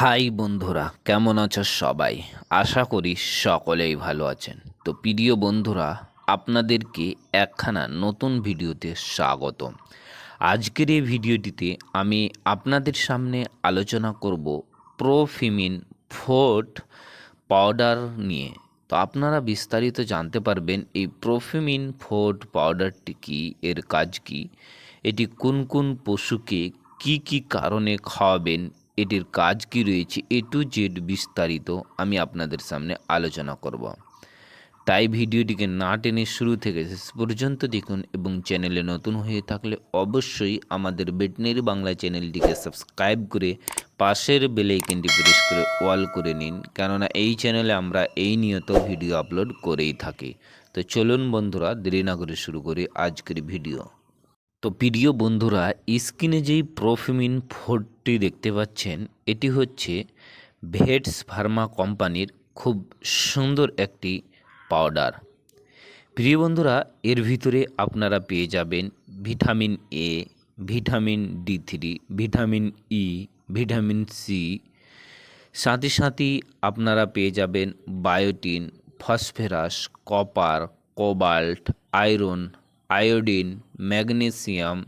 High বন্ধুরা, কেমন আছো সবাই? আশা করি সকলেই ভালো আছেন। তো প্রিয় বন্ধুরা, আপনাদেরকে একখানা নতুন ভিডিওতে স্বাগত আজকের এই ভিডিওটিতে আমি আপনাদের সামনে আলোচনা করব প্রোফিমিন ফোর্ট পাউডার নিয়ে। তো আপনারা বিস্তারিত জানতে পারবেন এই প্রোফিমিন ফোর্ট পাউডারটি কী, এর কাজ কী, এটি কোন কোন পশুকে কি কি কারণে খাওয়াবেন এটির কাজ কি রয়েছে? এ টু জেড বিস্তারিত আমি আপনাদের সামনে আলোচনা করব। তাই ভিডিওটিকে না টেনে শুরু থেকে শেষ পর্যন্ত দেখুন এবং চ্যানেলে নতুন হয়ে থাকলে অবশ্যই আমাদের বেটনারি বাংলা চ্যানেলটিকে সাবস্ক্রাইব করে পাশের বেলাইকেনটি প্রেস করে ওয়াল করে নিন, কেননা এই চ্যানেলে আমরা এই নিয়ত ভিডিও আপলোড করেই থাকি। তো চলুন বন্ধুরা, দেরি না করে শুরু করি আজকের ভিডিও। তো প্রিয় বন্ধুরা, স্ক্রিনে যেই প্রোফিমিন ফোরটি দেখতে পাচ্ছেন, এটি হচ্ছে ভেটস ফার্মা কোম্পানির খুব সুন্দর একটি পাউডার। প্রিয় বন্ধুরা, এর ভিতরে আপনারা পেয়ে যাবেন vitamin A vitamin D three vitamin E vitamin C সাথে সাথে আপনারা পেয়ে যাবেন biotin, phosphorus, copper, cobalt, iron, iodine, magnesium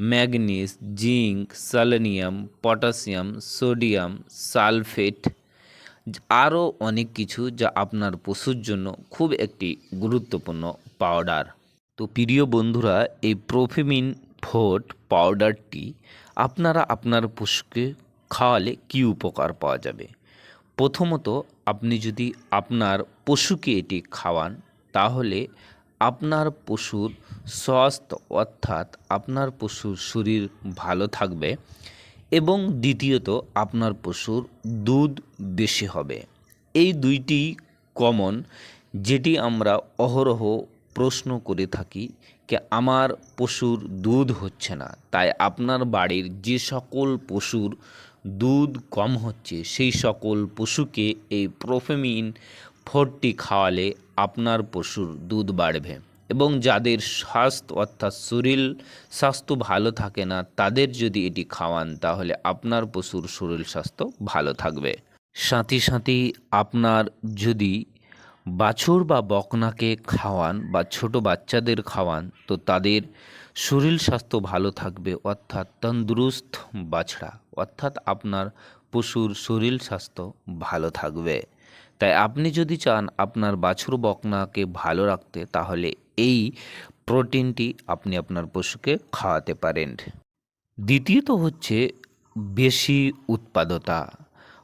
manganese, zinc, selenium, potassium, sodium, sulphate আরও অনেক কিছু যা আপনার পশুর জন্য খুব একটি গুরুত্বপূর্ণ পাউডার। তো প্রিয় বন্ধুরা, এই প্রোফিমিন ফোর্ট পাউডারটি আপনারা আপনার পশুকে খাওয়ালে কী উপকার পাওয়া যাবে? প্রথমত, আপনি যদি আপনার পশুকে এটি খাওয়ান, তাহলে আপনার পশুর স্বাস্থ্য অর্থাৎ আপনার পশুর শরীর ভালো থাকবে এবং দ্বিতীয়ত আপনার পশুর দুধ বেশি হবে। এই দুইটি কমন যেটি আমরা অহরহ প্রশ্ন করে থাকি যে আমার পশুর দুধ হচ্ছে না, তাই আপনার বাড়ির যে সকল পশুর দুধ কম হচ্ছে, সেই সকল পশুকে এই প্রোফেমিন ফোরটি খাওয়ালে আপনার পশুর দুধ বাড়বে এবং যাদের স্বাস্থ্য অর্থাৎ শরীর স্বাস্থ্য ভালো থাকে না, তাদের যদি এটি খাওয়ান, তাহলে আপনার পশুর শরীর স্বাস্থ্য ভালো থাকবে। সাথে সাথে আপনার যদি বাছুর বা বকনাকে খাওয়ান বা ছোট বাচ্চাদের খাওয়ান, তো তাদের শরীর স্বাস্থ্য ভালো থাকবে, অর্থাৎ তন্দুরুস্ত বাছড়া, অর্থাৎ আপনার পশুর শরীর স্বাস্থ্য ভালো থাকবে। তাই আপনি যদি চান আপনার বাছুর বকনাকে ভালো রাখতে, তাহলে এই প্রোটিনটি আপনি আপনার পশুকে খাওয়াতে পারেন। দ্বিতীয়ত হচ্ছে বেশি উৎপাদতা।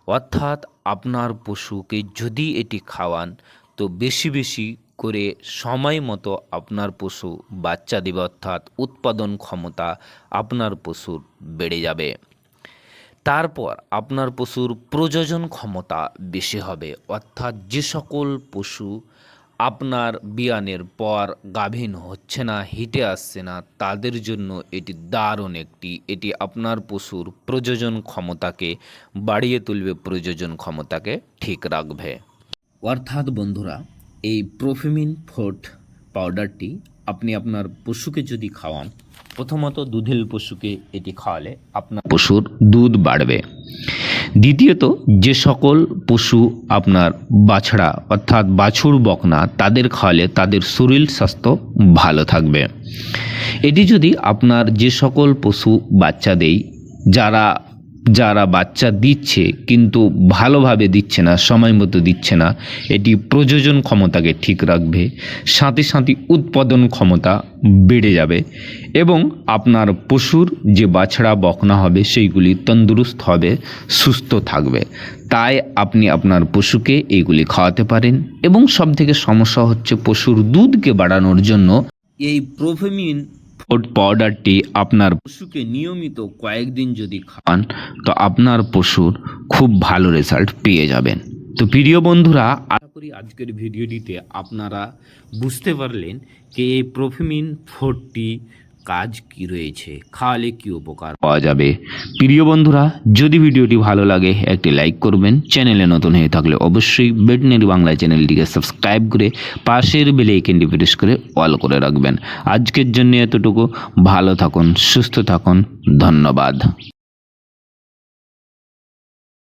অর্থাৎ আপনার পশুকে যদি এটি খাওয়ান, তো বেশি বেশি করে সময় মতো আপনার পশু বাচ্চা দেবে, অর্থাৎ উৎপাদন ক্ষমতা আপনার পশুর বেড়ে যাবে। তারপর আপনার পশুর প্রজনন ক্ষমতা বেশি হবে। অর্থাৎ যে সকল পশু আপনার বিয়ানের পর গাভীন হচ্ছে না, হিটে আসছে না, তাদের জন্য এটি দারুণ একটি, এটি আপনার পশুর প্রযোজন ক্ষমতাকে বাড়িয়ে তুলবে প্রযোজন ক্ষমতাকে ঠিক রাখবে। অর্থাৎ বন্ধুরা, এই প্রোফিমিন ফোর্ট পাউডারটি আপনি আপনার পশুকে যদি খাওয়ান, প্রথমত দুধেল পশুকে এটি খাওয়ালে আপনার পশুর দুধ বাড়বে। দ্বিতীয়ত, যে সকল পশু আপনার বাছড়া অর্থাৎ বাছুর বকনা, তাদের খাওয়ালে তাদের শরীর স্বাস্থ্য ভালো থাকবে। এটি যদি আপনার যে সকল পশু বাচ্চা দেয় যারা যারা বাচ্চা দিচ্ছে কিন্তু ভালোভাবে দিচ্ছে না, সময় মতো দিচ্ছে না, এটি প্রযোজন ক্ষমতাকে ঠিক রাখবে, সাথে সাথে উৎপাদন ক্ষমতা বেড়ে যাবে এবং আপনার পশুর যে বাছড়া বকনা হবে সেইগুলি তন্দুরুস্ত হবে, সুস্থ থাকবে। তাই আপনি আপনার পশুকে এইগুলি খাওয়াতে পারেন এবং সব থেকে সমস্যা হচ্ছে পশুর দুধকে বাড়ানোর জন্য এই প্রোফেমিন ফুড পাউডারটি আপনার পশুকে নিয়মিত কয়েকদিন যদি খান তো আপনার পশুর খুব ভালো রেজাল্ট পেয়ে যাবেন। তো প্রিয় বন্ধুরা আশা করি আজকের ভিডিওটিতে আপনারা বুঝতে পারলেন যে এই প্রোফিমিন ফোরটি কাজ কি রয়েছে? খাওয়ালে কি উপকার? পাওয়া যাবে। প্রিয় বন্ধুরা, যদি ভিডিওটি ভালো লাগে, একটি লাইক করবেন। চ্যানেলে নতুন হয়ে থাকলে অবশ্যই বেটনারি বাংলা চ্যানেলটিকে সাবস্ক্রাইব করে পাশের বেলে আইকনটি প্রেস করে অল করে রাখবেন। আজকের জন্য এতটুকু। ভালো থাকুন, সুস্থ থাকুন। ধন্যবাদ।